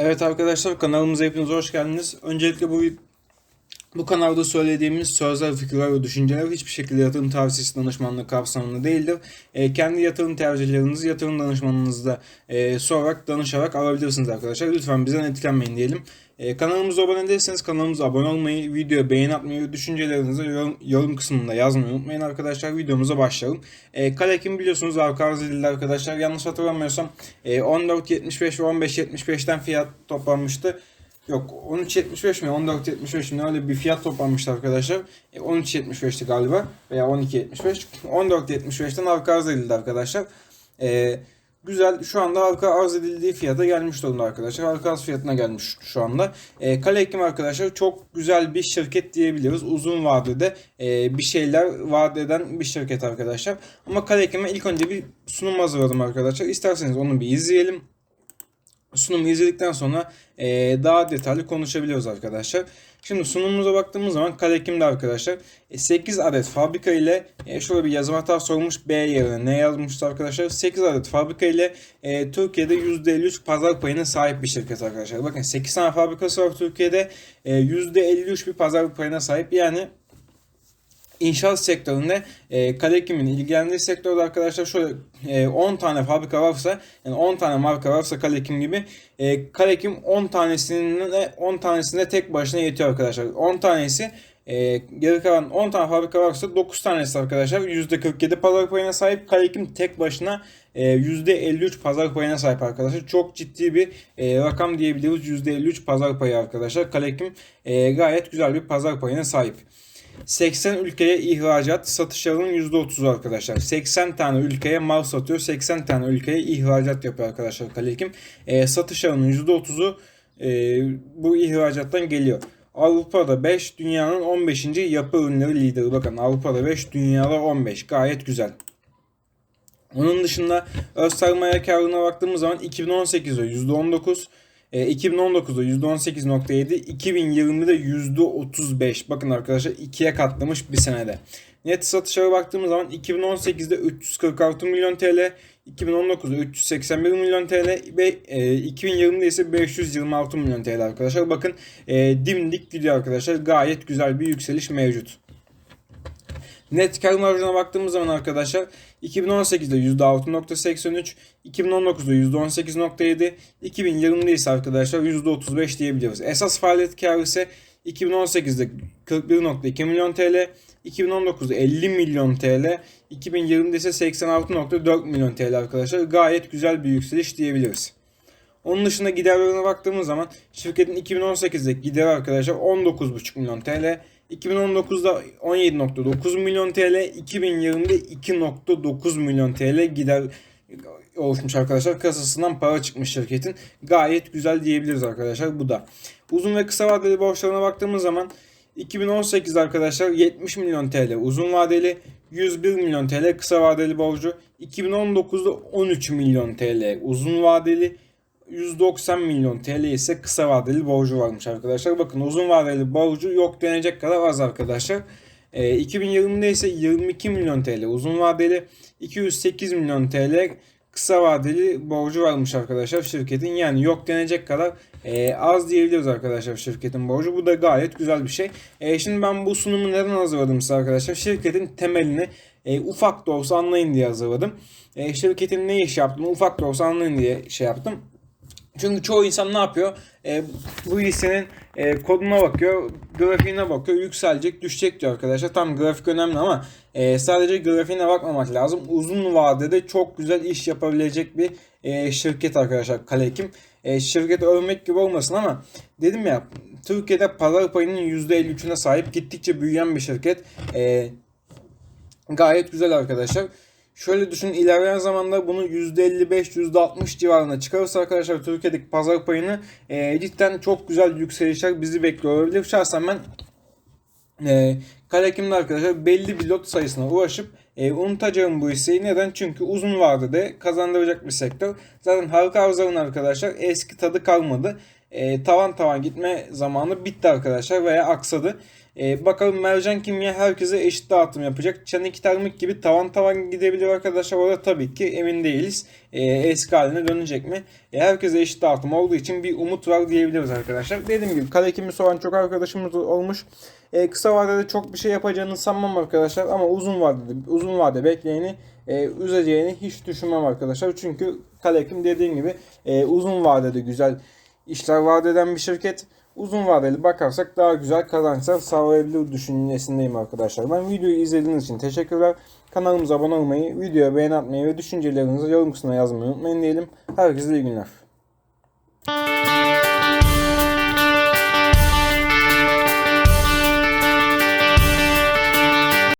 Evet arkadaşlar kanalımıza hepiniz hoş geldiniz. Öncelikle bu bu kanalda söylediğimiz sözler, fikirler ve düşünceler hiçbir şekilde yatırım tavsiyesi danışmanlığı kapsamında değildir. E, kendi yatırım tercihlerinizi yatırım danışmanınızda e, sorarak, danışarak alabilirsiniz arkadaşlar. Lütfen bizden etkilenmeyin diyelim. E, kanalımıza abone değilseniz kanalımıza abone olmayı, videoya beğeni atmayı ve düşüncelerinizi yorum, yorum kısmında yazmayı unutmayın arkadaşlar. Videomuza başlayalım. E, Kalekim biliyorsunuz arka arz edildi arkadaşlar. Yanlış hatırlamıyorsam e, 14.75 ve 15.75'ten fiyat toplanmıştı. Yok 13.75 mi 14.75 mi öyle bir fiyat toplanmıştı arkadaşlar. E, 13.75'ti galiba veya 12.75. 14.75'ten arka arz edildi arkadaşlar. E, güzel şu anda arka arz edildiği fiyata gelmiş durumda arkadaşlar. Arka arz fiyatına gelmiş şu anda. E, Kale Ekim arkadaşlar çok güzel bir şirket diyebiliriz. Uzun vadede e, bir şeyler vaat eden bir şirket arkadaşlar. Ama Kale Ekim'e ilk önce bir sunum hazırladım arkadaşlar. İsterseniz onu bir izleyelim sunumu izledikten sonra e, daha detaylı konuşabiliyoruz arkadaşlar. Şimdi sunumumuza baktığımız zaman Kalekim'de arkadaşlar e, 8 adet fabrika ile e, şöyle bir yazım hata sormuş B yerine ne yazmıştı arkadaşlar? 8 adet fabrika ile e, Türkiye'de %53 pazar payına sahip bir şirket arkadaşlar. Bakın 8 tane fabrikası var Türkiye'de e, %53 bir pazar payına sahip. Yani İnşaat sektöründe e, Kalekim'in ilgilendiği sektörde arkadaşlar şöyle e, 10 tane fabrika varsa yani 10 tane marka varsa Kalekim gibi e, Kalekim 10 tanesinde 10 tanesinde tek başına yetiyor arkadaşlar. 10 tanesi e, geri kalan 10 tane fabrika varsa 9 tanesi arkadaşlar %47 pazar payına sahip. Kalekim tek başına e, %53 pazar payına sahip arkadaşlar. Çok ciddi bir e, rakam diyebiliriz. %53 pazar payı arkadaşlar. Kalekim e, gayet güzel bir pazar payına sahip. 80 ülkeye ihracat satışlarının %30'u arkadaşlar. 80 tane ülkeye mal satıyor. 80 tane ülkeye ihracat yapıyor arkadaşlar Kalekim. E, satışlarının %30'u e, bu ihracattan geliyor. Avrupa'da 5, dünyanın 15. yapı ürünleri lideri. Bakın Avrupa'da 5, dünyada 15. Gayet güzel. Onun dışında öz sermaye karlılığına baktığımız zaman 2018'de %19, e, 2019'da %18.7, 2020'de %35. Bakın arkadaşlar ikiye katlamış bir senede. Net satışlara baktığımız zaman 2018'de 346 milyon TL, 2019'da 381 milyon TL ve e, 2020'de ise 526 milyon TL arkadaşlar. Bakın e, dimdik gidiyor arkadaşlar. Gayet güzel bir yükseliş mevcut. Net kar marjına baktığımız zaman arkadaşlar 2018'de %6.83, 2019'da %18.7, 2020'de ise arkadaşlar %35 diyebiliyoruz. Esas faaliyet karı ise 2018'de 41.2 milyon TL, 2019'da 50 milyon TL, 2020'de ise 86.4 milyon TL arkadaşlar. Gayet güzel bir yükseliş diyebiliriz. Onun dışında giderlerine baktığımız zaman şirketin 2018'deki gideri arkadaşlar 19.5 milyon TL, 2019'da 17.9 milyon TL, 2020'de 2.9 milyon TL gider oluşmuş arkadaşlar. Kasasından para çıkmış şirketin. Gayet güzel diyebiliriz arkadaşlar bu da. Uzun ve kısa vadeli borçlarına baktığımız zaman 2018 arkadaşlar 70 milyon TL uzun vadeli, 101 milyon TL kısa vadeli borcu. 2019'da 13 milyon TL uzun vadeli, 190 milyon TL ise kısa vadeli borcu varmış arkadaşlar. Bakın uzun vadeli borcu yok denecek kadar az arkadaşlar. E, 2020'de ise 22 milyon TL uzun vadeli, 208 milyon TL kısa vadeli borcu varmış arkadaşlar şirketin. Yani yok denecek kadar e, az diyebiliriz arkadaşlar şirketin borcu. Bu da gayet güzel bir şey. E, şimdi ben bu sunumu neden hazırladım size arkadaşlar? Şirketin temelini e, ufak da olsa anlayın diye hazırladım. E, şirketin ne iş yaptığını ufak da olsa anlayın diye şey yaptım. Çünkü çoğu insan ne yapıyor? E, bu hissenin e, koduna bakıyor, grafiğine bakıyor, yükselecek, düşecek diyor arkadaşlar. Tam grafik önemli ama e, sadece grafiğine bakmamak lazım. Uzun vadede çok güzel iş yapabilecek bir e, şirket arkadaşlar Kalekim. E, şirket övmek gibi olmasın ama dedim ya Türkiye'de pazar payının %53'üne sahip gittikçe büyüyen bir şirket. E, gayet güzel arkadaşlar. Şöyle düşünün ilerleyen zamanda bunu %55 %60 civarına çıkarırsa arkadaşlar Türkiye'deki pazar payını e, cidden çok güzel yükselişler bizi bekliyor olabilir. Şahsen ben e, Kalekim'de arkadaşlar belli bir lot sayısına ulaşıp e, unutacağım bu hisseyi. Neden? Çünkü uzun vadede kazandıracak bir sektör. Zaten halka arzların arkadaşlar eski tadı kalmadı. e, tavan tavan gitme zamanı bitti arkadaşlar veya aksadı. E, bakalım Mercan Kimya herkese eşit dağıtım yapacak. Çanik termik gibi tavan tavan gidebilir arkadaşlar. Orada tabii ki emin değiliz. E, eski haline dönecek mi? E, herkese eşit dağıtım olduğu için bir umut var diyebiliriz arkadaşlar. Dediğim gibi kale kimi soran çok arkadaşımız olmuş. E, kısa vadede çok bir şey yapacağını sanmam arkadaşlar ama uzun vadede uzun vade bekleyeni e, üzeceğini hiç düşünmem arkadaşlar. Çünkü Kalekim dediğim gibi e, uzun vadede güzel işler vaat eden bir şirket. Uzun vadeli bakarsak daha güzel kazançlar sağlayabilir düşüncesindeyim arkadaşlar. Ben videoyu izlediğiniz için teşekkürler. Kanalımıza abone olmayı, videoya beğeni atmayı ve düşüncelerinizi yorum kısmına yazmayı unutmayın diyelim. Herkese iyi günler.